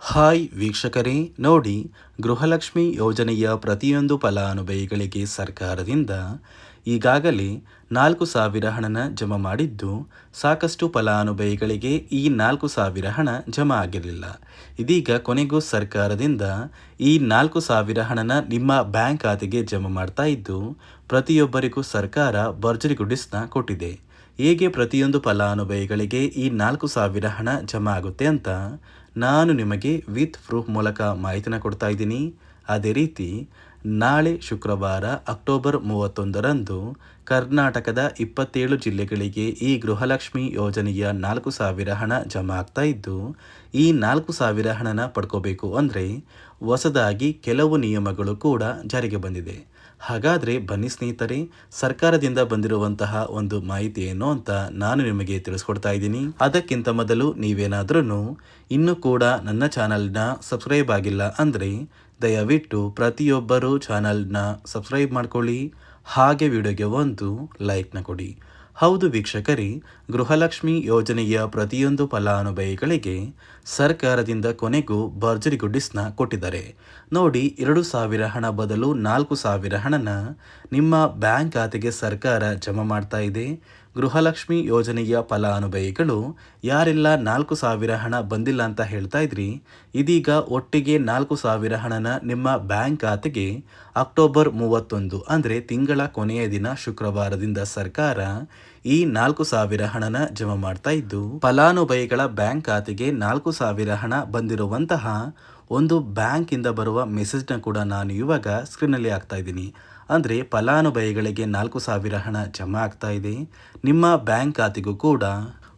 Hi ವೀಕ್ಷಕರೇ, ನೋಡಿ ಗೃಹಲಕ್ಷ್ಮಿ ಯೋಜನೆಯ ಪ್ರತಿಯೊಂದು ಫಲಾನುಭವಿಗಳಿಗೆ ಸರ್ಕಾರದಿಂದ ಈಗಾಗಲೇ ನಾಲ್ಕು ಸಾವಿರ ಹಣನ ಜಮಾ ಮಾಡಿದ್ದು, ಸಾಕಷ್ಟು ಫಲಾನುಭವಿಗಳಿಗೆ ಈ ನಾಲ್ಕು ಸಾವಿರ ಹಣ ಜಮಾ ಆಗಿರಲಿಲ್ಲ. ಇದೀಗ ಕೊನೆಗೂ ಸರ್ಕಾರದಿಂದ ಈ ನಾಲ್ಕು ಸಾವಿರ ಹಣನ ನಿಮ್ಮ ಬ್ಯಾಂಕ್ ಖಾತೆಗೆ ಜಮಾ ಮಾಡ್ತಾ ಇದ್ದು, ಪ್ರತಿಯೊಬ್ಬರಿಗೂ ಸರ್ಕಾರ ಭರ್ಜರಿ ಗುಡಿಸ್ನ ಕೊಟ್ಟಿದೆ. ಹೇಗೆ ಪ್ರತಿಯೊಂದು ಫಲಾನುಭವಿಗಳಿಗೆ ಈ ನಾಲ್ಕು ಸಾವಿರ ಹಣ ಜಮಾ ಆಗುತ್ತೆ ಅಂತ ನಾನು ನಿಮಗೆ ವಿತ್ ಪ್ರೂಫ್ ಮೂಲಕ ಮಾಹಿತಿನ ಕೊಡ್ತಾ ಇದ್ದೀನಿ. ಅದೇ ರೀತಿ, ನಾಳೆ ಶುಕ್ರವಾರ ಅಕ್ಟೋಬರ್ ಮೂವತ್ತೊಂದರಂದು ಕರ್ನಾಟಕದ ಇಪ್ಪತ್ತೇಳು ಜಿಲ್ಲೆಗಳಿಗೆ ಈ ಗೃಹಲಕ್ಷ್ಮಿ ಯೋಜನೆಯ ನಾಲ್ಕು ಸಾವಿರ ಹಣ ಜಮಾ ಆಗ್ತಾ ಇದ್ದು, ಈ ನಾಲ್ಕು ಸಾವಿರ ಹಣನ ಪಡ್ಕೋಬೇಕು ಅಂದರೆ ಹೊಸದಾಗಿ ಕೆಲವು ನಿಯಮಗಳು ಕೂಡ ಜಾರಿಗೆ ಬಂದಿದೆ. ಹಾಗಾದರೆ ಬನ್ನಿ ಸ್ನೇಹಿತರೆ, ಸರ್ಕಾರದಿಂದ ಬಂದಿರುವಂತಹ ಒಂದು ಮಾಹಿತಿ ಏನು ಅಂತ ನಾನು ನಿಮಗೆ ತಿಳಿಸ್ಕೊಡ್ತಾ ಇದ್ದೀನಿ. ಅದಕ್ಕಿಂತ ಮೊದಲು ನೀವೇನಾದ್ರೂ ಇನ್ನೂ ಕೂಡ ನನ್ನ ಚಾನಲ್ನ ಸಬ್ಸ್ಕ್ರೈಬ್ ಆಗಿಲ್ಲ ಅಂದರೆ ದಯವಿಟ್ಟು ಪ್ರತಿಯೊಬ್ಬರೂ ಚಾನಲ್ನ ಸಬ್ಸ್ಕ್ರೈಬ್ ಮಾಡ್ಕೊಳ್ಳಿ. ಹಾಗೆ ವಿಡಿಯೋಗೆ ಒಂದು ಲೈಕ್ನ ಕೊಡಿ. ಹೌದು ವೀಕ್ಷಕರೇ, ಗೃಹಲಕ್ಷ್ಮಿ ಯೋಜನೆಯ ಪ್ರತಿಯೊಂದು ಫಲಾನುಭವಿಗಳಿಗೆ ಸರ್ಕಾರದಿಂದ ಕೊನೆಗೂ ಭರ್ಜರಿ ಗುಡ್ಡಿಸ್ನ ಕೊಟ್ಟಿದ್ದಾರೆ. ನೋಡಿ, ಎರಡು ಸಾವಿರ ಹಣ ಬದಲು ನಾಲ್ಕು ಸಾವಿರ ಹಣನ ನಿಮ್ಮ ಬ್ಯಾಂಕ್ ಖಾತೆಗೆ ಸರ್ಕಾರ ಜಮಾ ಮಾಡ್ತಾ ಇದೆ. ಗೃಹಲಕ್ಷ್ಮಿ ಯೋಜನೆಯ ಫಲಾನುಭವಿಗಳು, ಯಾರೆಲ್ಲ ನಾಲ್ಕು ಸಾವಿರ ಹಣ ಬಂದಿಲ್ಲ ಅಂತ ಹೇಳ್ತಾ ಇದ್ರಿ, ಇದೀಗ ಒಟ್ಟಿಗೆ ನಾಲ್ಕು ಸಾವಿರ ಹಣನ ನಿಮ್ಮ ಬ್ಯಾಂಕ್ ಖಾತೆಗೆ ಅಕ್ಟೋಬರ್ ಮೂವತ್ತೊಂದು, ಅಂದರೆ ತಿಂಗಳ ಕೊನೆಯ ದಿನ ಶುಕ್ರವಾರದಿಂದ ಸರ್ಕಾರ ಈ ನಾಲ್ಕು ಸಾವಿರ ಹಣನ ಜಮಾ ಮಾಡ್ತಾ ಇದ್ದು, ಫಲಾನುಭವಿಗಳ ಬ್ಯಾಂಕ್ ಖಾತೆಗೆ ನಾಲ್ಕು ಸಾವಿರ ಹಣ ಬಂದಿರುವಂತಹ ಒಂದು ಬ್ಯಾಂಕಿಂದ ಬರುವ ಮೆಸೇಜ್ನ ಕೂಡ ನಾನು ಇವಾಗ ಸ್ಕ್ರೀನಲ್ಲಿ ಹಾಕ್ತಾ ಇದ್ದೀನಿ. ಅಂದರೆ ಫಲಾನುಭವಿಗಳಿಗೆ ನಾಲ್ಕು ಸಾವಿರ ಹಣ ಜಮಾ ಆಗ್ತಾ ಇದೆ. ನಿಮ್ಮ ಬ್ಯಾಂಕ್ ಖಾತೆಗೂ ಕೂಡ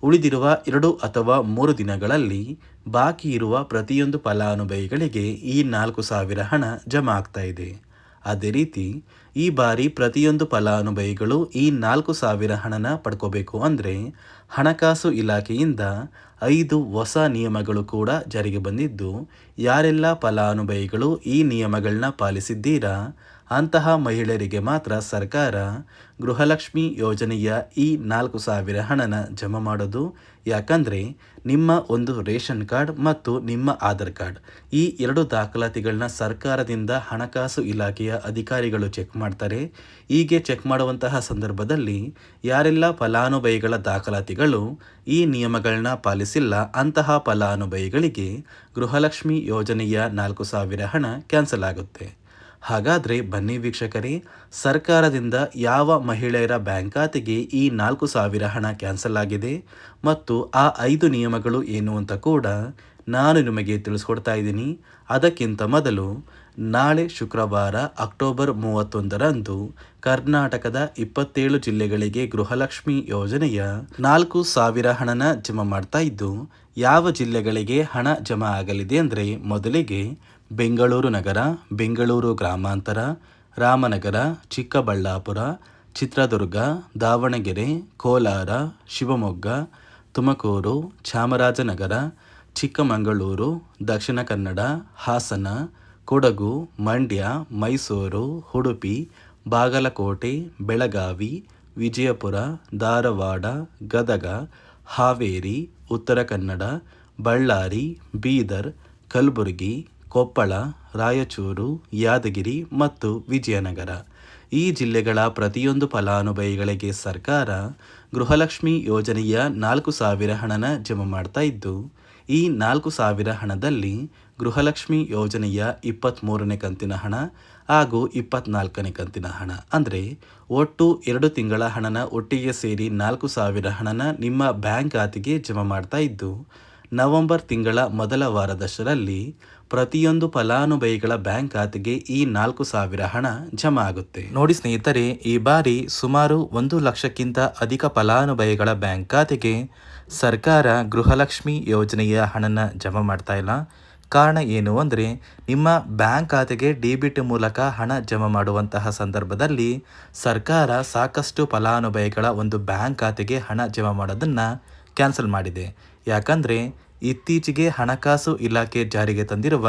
ಉಳಿದಿರುವ ಎರಡು ಅಥವಾ ಮೂರು ದಿನಗಳಲ್ಲಿ ಬಾಕಿ ಇರುವ ಪ್ರತಿಯೊಂದು ಫಲಾನುಭವಿಗಳಿಗೆ ಈ ನಾಲ್ಕು ಸಾವಿರ ಹಣ ಜಮಾ ಆಗ್ತಾ ಇದೆ. ಅದೇ ರೀತಿ ಈ ಬಾರಿ ಪ್ರತಿಯೊಂದು ಫಲಾನುಭವಿಗಳು ಈ ನಾಲ್ಕು ಸಾವಿರ ಹಣನ ಪಡ್ಕೋಬೇಕು ಅಂದರೆ ಹಣಕಾಸು ಇಲಾಖೆಯಿಂದ ಐದು ಹೊಸ ನಿಯಮಗಳು ಕೂಡ ಜಾರಿಗೆ ಬಂದಿದ್ದು ಯಾರೆಲ್ಲ ಫಲಾನುಭವಿಗಳು ಈ ನಿಯಮಗಳನ್ನ ಪಾಲಿಸಿದ್ದೀರಾ ಅಂತಹ ಮಹಿಳೆಯರಿಗೆ ಮಾತ್ರ ಸರ್ಕಾರ ಗೃಹಲಕ್ಷ್ಮಿ ಯೋಜನೆಯ ಈ ನಾಲ್ಕು ಸಾವಿರ ಹಣನ ಜಮಾ ಮಾಡೋದು. ಯಾಕಂದರೆ ನಿಮ್ಮ ಒಂದು ರೇಷನ್ ಕಾರ್ಡ್ ಮತ್ತು ನಿಮ್ಮ ಆಧಾರ್ ಕಾರ್ಡ್ ಈ ಎರಡು ದಾಖಲಾತಿಗಳನ್ನ ಸರ್ಕಾರದಿಂದ ಹಣಕಾಸು ಇಲಾಖೆಯ ಅಧಿಕಾರಿಗಳು ಚೆಕ್ ಮಾಡ್ತಾರೆ. ಹೀಗೆ ಚೆಕ್ ಮಾಡುವಂತಹ ಸಂದರ್ಭದಲ್ಲಿ ಯಾರೆಲ್ಲ ಫಲಾನುಭವಿಗಳ ದಾಖಲಾತಿಗಳು ಈ ನಿಯಮಗಳನ್ನ ಪಾಲಿಸಿಲ್ಲ, ಅಂತಹ ಫಲಾನುಭವಿಗಳಿಗೆ ಗೃಹಲಕ್ಷ್ಮಿ ಯೋಜನೆಯ ನಾಲ್ಕು ಸಾವಿರ ಹಣ ಕ್ಯಾನ್ಸಲ್ ಆಗುತ್ತೆ. ಹಾಗಾದರೆ ಬನ್ನಿ ವೀಕ್ಷಕರೇ, ಸರ್ಕಾರದಿಂದ ಯಾವ ಮಹಿಳೆಯರ ಬ್ಯಾಂಕ್ ಖಾತೆಗೆ ಈ ನಾಲ್ಕು ಸಾವಿರ ಹಣ ಕ್ಯಾನ್ಸಲ್ ಆಗಿದೆ ಮತ್ತು ಆ ಐದು ನಿಯಮಗಳು ಏನು ಅಂತ ಕೂಡ ನಾನು ನಿಮಗೆ ತಿಳಿಸ್ಕೊಡ್ತಾ ಇದ್ದೀನಿ. ಅದಕ್ಕಿಂತ ಮೊದಲು ನಾಳೆ ಶುಕ್ರವಾರ ಅಕ್ಟೋಬರ್ ಮೂವತ್ತೊಂದರಂದು ಕರ್ನಾಟಕದ ಇಪ್ಪತ್ತೇಳು ಜಿಲ್ಲೆಗಳಿಗೆ ಗೃಹಲಕ್ಷ್ಮಿ ಯೋಜನೆಯ ನಾಲ್ಕು ಸಾವಿರ ಹಣನ ಜಮಾ ಮಾಡ್ತಾ ಇದ್ದು, ಯಾವ ಜಿಲ್ಲೆಗಳಿಗೆ ಹಣ ಜಮಾ ಆಗಲಿದೆ ಅಂದರೆ ಮೊದಲಿಗೆ ಬೆಂಗಳೂರು ನಗರ, ಬೆಂಗಳೂರು ಗ್ರಾಮಾಂತರ, ರಾಮನಗರ, ಚಿಕ್ಕಬಳ್ಳಾಪುರ, ಚಿತ್ರದುರ್ಗ, ದಾವಣಗೆರೆ, ಕೋಲಾರ, ಶಿವಮೊಗ್ಗ, ತುಮಕೂರು, ಚಾಮರಾಜನಗರ, ಚಿಕ್ಕಮಗಳೂರು, ದಕ್ಷಿಣ ಕನ್ನಡ, ಹಾಸನ, ಕೊಡಗು, ಮಂಡ್ಯ, ಮೈಸೂರು, ಉಡುಪಿ, ಬಾಗಲಕೋಟೆ, ಬೆಳಗಾವಿ, ವಿಜಯಪುರ, ಧಾರವಾಡ, ಗದಗ, ಹಾವೇರಿ, ಉತ್ತರ ಕನ್ನಡ, ಬಳ್ಳಾರಿ, ಬೀದರ್, ಕಲಬುರಗಿ ಕೊಪ್ಪಳ, ರಾಯಚೂರು, ಯಾದಗಿರಿ ಮತ್ತು ವಿಜಯನಗರ. ಈ ಜಿಲ್ಲೆಗಳ ಪ್ರತಿಯೊಂದು ಫಲಾನುಭವಿಗಳಿಗೆ ಸರ್ಕಾರ ಗೃಹಲಕ್ಷ್ಮಿ ಯೋಜನೆಯ ನಾಲ್ಕು ಸಾವಿರ ಹಣನ ಜಮಾ ಮಾಡ್ತಾ ಇದ್ದು, ಈ ನಾಲ್ಕು ಸಾವಿರ ಹಣದಲ್ಲಿ ಗೃಹಲಕ್ಷ್ಮಿ ಯೋಜನೆಯ ಇಪ್ಪತ್ತ್ಮೂರನೇ ಕಂತಿನ ಹಣ ಹಾಗೂ ಇಪ್ಪತ್ನಾಲ್ಕನೇ ಕಂತಿನ ಹಣ. ಅಂದರೆ ಒಟ್ಟು ಎರಡು ತಿಂಗಳ ಹಣನ ಒಟ್ಟಿಗೆ ಸೇರಿ ನಾಲ್ಕು ಸಾವಿರ ಹಣನ ನಿಮ್ಮ ಬ್ಯಾಂಕ್ ಖಾತೆಗೆ ಜಮಾ ಮಾಡ್ತಾ ಇದ್ದು ನವೆಂಬರ್ ತಿಂಗಳ ಮೊದಲ ವಾರದಷ್ಟರಲ್ಲಿ ಪ್ರತಿಯೊಂದು ಫಲಾನುಭವಿಗಳ ಬ್ಯಾಂಕ್ ಖಾತೆಗೆ ಈ ನಾಲ್ಕು ಸಾವಿರ ಹಣ ಜಮಾ ಆಗುತ್ತೆ. ನೋಡಿ ಸ್ನೇಹಿತರೆ, ಈ ಬಾರಿ ಸುಮಾರು ಒಂದು ಲಕ್ಷಕ್ಕಿಂತ ಅಧಿಕ ಫಲಾನುಭವಿಗಳ ಬ್ಯಾಂಕ್ ಖಾತೆಗೆ ಸರ್ಕಾರ ಗೃಹಲಕ್ಷ್ಮಿ ಯೋಜನೆಯ ಹಣನ ಜಮಾ ಮಾಡ್ತಾ ಇಲ್ಲ. ಕಾರಣ ಏನು ಅಂದರೆ, ನಿಮ್ಮ ಬ್ಯಾಂಕ್ ಖಾತೆಗೆ ಡಿಬಿಟ್ ಮೂಲಕ ಹಣ ಜಮಾ ಮಾಡುವಂತಹ ಸಂದರ್ಭದಲ್ಲಿ ಸರ್ಕಾರ ಸಾಕಷ್ಟು ಫಲಾನುಭವಿಗಳ ಒಂದು ಬ್ಯಾಂಕ್ ಖಾತೆಗೆ ಹಣ ಜಮಾ ಮಾಡೋದನ್ನು ಕ್ಯಾನ್ಸಲ್ ಮಾಡಿದೆ. ಯಾಕಂದರೆ ಇತ್ತೀಚೆಗೆ ಹಣಕಾಸು ಇಲಾಖೆ ಜಾರಿಗೆ ತಂದಿರುವ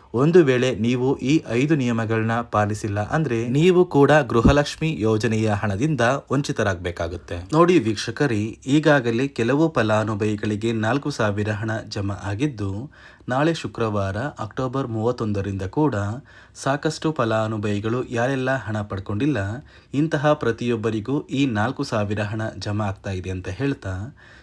ಒಂದು ವೇಳೆ ನೀವು ಈ ಐದು ನಿಯಮಗಳನ್ನ ಪಾಲಿಸಿಲ್ಲ ಅಂದ್ರೆ ನೀವು ಕೂಡ ಗೃಹಲಕ್ಷ್ಮಿ ಯೋಜನೆಯ ಹಣದಿಂದ ವಂಚಿತರಾಗಬೇಕಾಗುತ್ತೆ. ನೋಡಿ ವೀಕ್ಷಕರಿ, ಈಗಾಗಲೇ ಕೆಲವು ಫಲಾನುಭವಿಗಳಿಗೆ ನಾಲ್ಕು ಸಾವಿರ ಹಣ ಜಮಾ ಆಗಿದ್ದು, ನಾಳೆ ಶುಕ್ರವಾರ ಅಕ್ಟೋಬರ್ ಮೂವತ್ತೊಂದರಿಂದ ಕೂಡ ಸಾಕಷ್ಟು ಫಲಾನುಭವಿಗಳು ಯಾರೆಲ್ಲ ಹಣ ಪಡ್ಕೊಂಡಿಲ್ಲ, ಇಂತಹ ಪ್ರತಿಯೊಬ್ಬರಿಗೂ ಈ ನಾಲ್ಕು ಸಾವಿರ ಹಣ ಜಮಾ ಆಗ್ತಾ ಇದೆ ಅಂತ ಹೇಳ್ತಾ